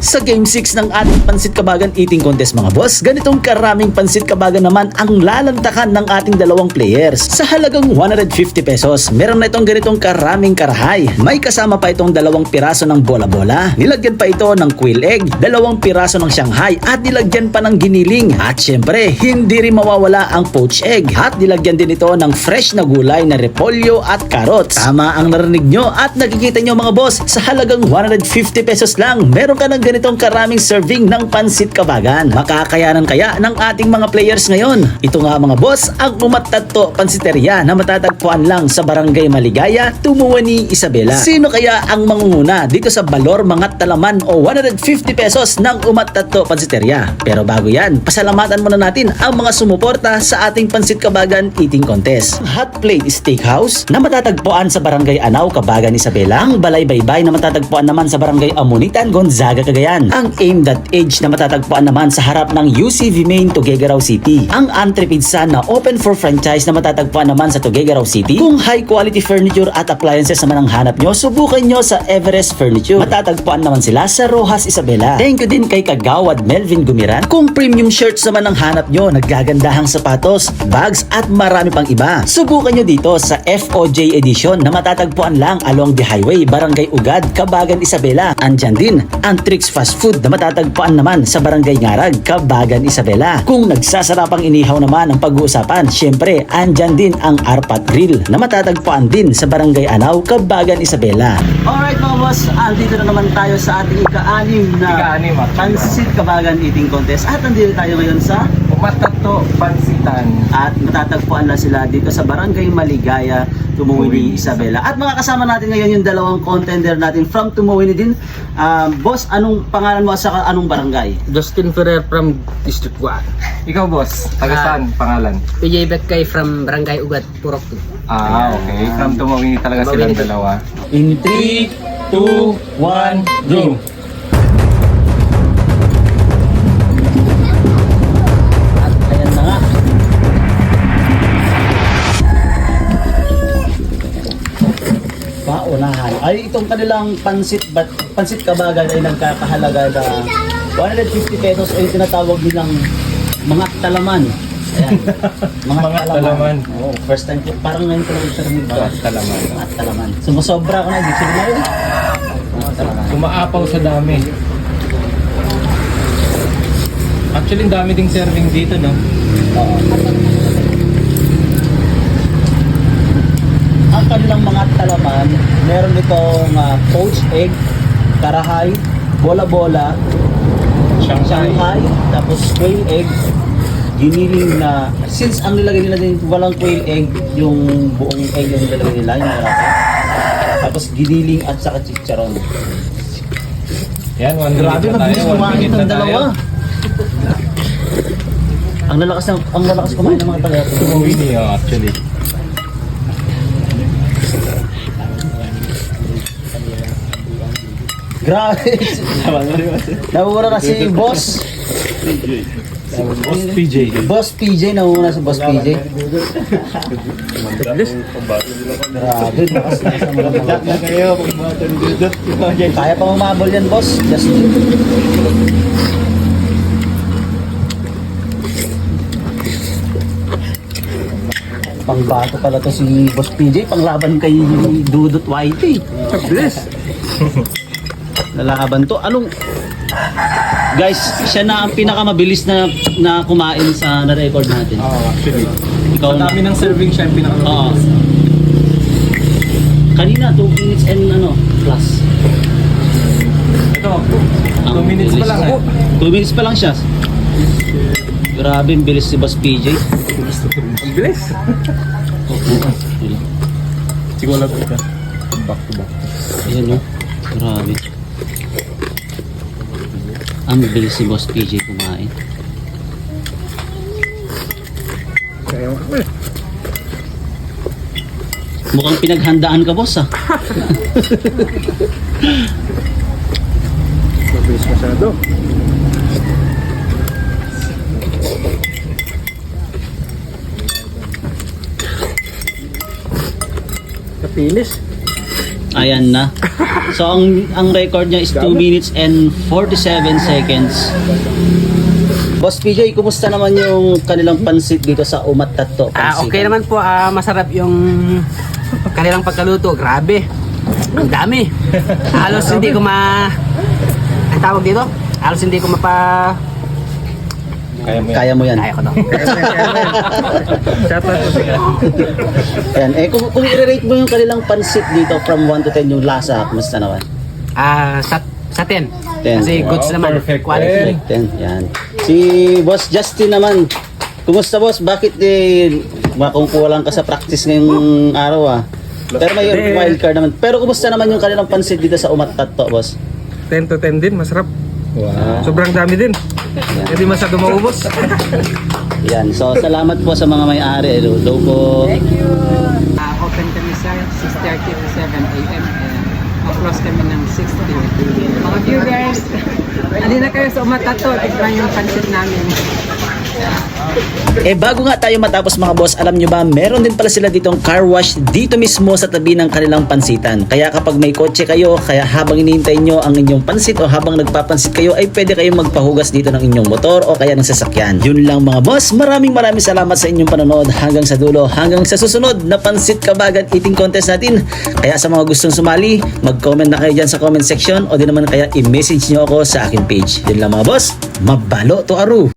Sa Game 6 ng ating Pansit Kabagan Eating Contest mga boss, ganitong karaming Pansit Kabagan naman ang lalantakan ng ating dalawang players. Sa halagang 150 pesos, meron na itong ganitong karaming karahay. May kasama pa itong dalawang piraso ng bola-bola. Nilagyan pa ito ng quail egg, dalawang piraso ng Shanghai at nilagyan pa ng giniling. At syempre, hindi rin mawawala ang poached egg. At nilagyan din ito ng fresh na gulay na repolyo at carrots. Tama ang narinig nyo at nakikita nyo mga boss, sa halagang 150 pesos lang, meron ka ng ganitong karaming serving ng pansit kabagan. Makakayanan kaya ng ating mga players ngayon. Ito nga mga boss, ang Umatatto Pansiteria na matatagpuan lang sa Barangay Maligaya, Tumuwani, Isabela. Sino kaya ang mangunguna dito sa Balor Mangat Talaman o 150 pesos ng Umatatto Pansiteria? Pero bago yan, pasalamatan muna natin ang mga sumuporta sa ating Pansit Kabagan Eating Contest. Hot Plate Steakhouse na matatagpuan sa Barangay Anaw, Kabagan, Isabela. Ang Balay Baybay na matatagpuan naman sa Barangay Amunitan, Gonzaga, Cagayan. Ang Aim.Age na matatagpuan naman sa harap ng UCV Main, Tuguegarao City. Ang Antre Pizza na open for franchise na matatagpuan naman sa Tuguegarao City. Kung high quality furniture at appliances naman ang hanap nyo, subukan nyo sa Everest Furniture. Matatagpuan naman sila sa Rojas, Isabela. Thank you din kay Kagawad Melvin Gumiran. Kung premium shirts naman ang hanap nyo, naggagandahang sapatos, bags at marami pang iba. Subukan nyo dito sa FOJ Edition na matatagpuan lang along the highway, Barangay Ugad, Kabagan, Isabela. Andyan din ang Fast Food na matatagpuan naman sa Barangay Ngarag, Kabagan, Isabela. Kung nagsasarapang inihaw naman ang pag-uusapan, syempre andyan din ang Arpat Grill na matatagpuan din sa Barangay Anaw, Kabagan, Isabela. Alright mga boss, andito na naman tayo sa ating ika-anim na Ika-anim, actually. Pansit Kabagan Eating Contest at andito tayo ngayon sa Umatato, pansitan. at matatagpuan na sila dito sa Barangay Maligaya, Tumuwini, Isabela. At mga kasama natin ngayon yung dalawang contender natin from Tumuwini din. Um, boss, anong pangalan mo at saka anong barangay? Justin Ferrer from District 1. Ikaw, boss. Taga Ah. saan? Pangalan? PJ Betkay from Barangay Ugat, Purok 2. Ah, okay. From Tumawini talaga Tumawini. silang dalawa. In 3, 2, 1, go! Ay, itong kanilang pansit, bat, pansit kabagan ay nagkakahalaga na 150 pesos ay tinatawag nilang mga talaman. Ayan. Mga, Mga talaman. talaman. Oo, first time ko. Parang ngayon ko lang itermin ba? Mga talaman. Mga talaman. Sumusobra ko na. Ibig sabihin na yun. Mga talaman. Umaapaw sa dami. Actually, ang dami ding serving dito, no? Oo. Ang kanilang mga talaman, meron itong uh, poached egg, karahay, bola-bola, Shanghai, tapos quail egg, giniling na, since ang nilagay nila din, walang quail egg, yung buong egg yung nilagay nila, yung marami. Tapos giniling at saka chicharon. Yan, one Grabe, minute na mabilis tayo. One kumain minute ng na tayo. dalawa. Ang lalakas ng ang lalakas kumain ng mga taga Tumawini, oh, actually. Grabe. Nauna na si boss. Boss PJ. Boss PJ, nauna si Boss PJ. Grabe, na sa Kaya pa umabol yan, boss. Just Pangbato pala to si Boss PJ, panglaban kay Dudut Whitey. Bless! Lalaban to. Anong Guys, siya na ang pinakamabilis na na kumain sa na-record natin. Oh, actually. Ikaw Ang na. dami ng serving siya, yung Oo. Kanina 2 minutes and ano, plus. Ito, 2 minutes pa lang eh. 2 minutes pa lang siya. Grabe, ang bilis si Boss PJ. Ang bilis. Siguro lang ito. Back to back. Ayan no. Grabe. Ang bilis si Boss PJ kumain. Mukhang pinaghandaan ka, boss ah. Mabilis masyado. Kapinis. Ayan na. So ang ang record niya is 2 minutes and 47 seconds. Boss PJ, kumusta naman yung kanilang pansit dito sa Umat Tatto? Ah, okay naman po. Ah, masarap yung kanilang pagkaluto. Grabe. Ang dami. Halos hindi ko ma... Ang tawag dito? Halos hindi ko mapa... Kaya mo yan. Kaya mo yan. Kaya ko to. Shout out po sila. Ayan. Eh, kung, kung i-rate mo yung kanilang pansit dito from 1 to 10 yung lasa, kumusta naman? Ah, sa, sa 10. 10. Kasi goods Wow, naman. perfect. Quality. 10. Yan. Si Boss Justin naman. Kumusta boss? Bakit eh, makungkuha lang ka sa practice ngayong araw ah? Pero may Eh. wild card naman. Pero kumusta naman yung kanilang pansit dito sa Umat Tatto, boss? 10 to 10 din, masarap. Wow. Sobrang dami din. Hindi masyado maubos. Yan. So, salamat po sa mga may-ari. Hello, hello po. Uh, open kami sa 6.30 to 7 a.m. and close kami ng 6.30. Mga viewers, alin na kayo sa Umatato, tignan yung pansit namin. Eh bago nga tayo matapos mga boss, alam nyo ba, meron din pala sila ditong car wash dito mismo sa tabi ng kanilang pansitan. Kaya kapag may kotse kayo, kaya habang inihintay nyo ang inyong pansit o habang nagpapansit kayo, ay pwede kayong magpahugas dito ng inyong motor o kaya ng sasakyan. Yun lang mga boss, maraming maraming salamat sa inyong panonood hanggang sa dulo, hanggang sa susunod na pansit kabagan eating contest natin. Kaya sa mga gustong sumali, mag-comment na kayo dyan sa comment section o di naman kaya i-message nyo ako sa aking page. Yun lang mga boss, mabalo to aru!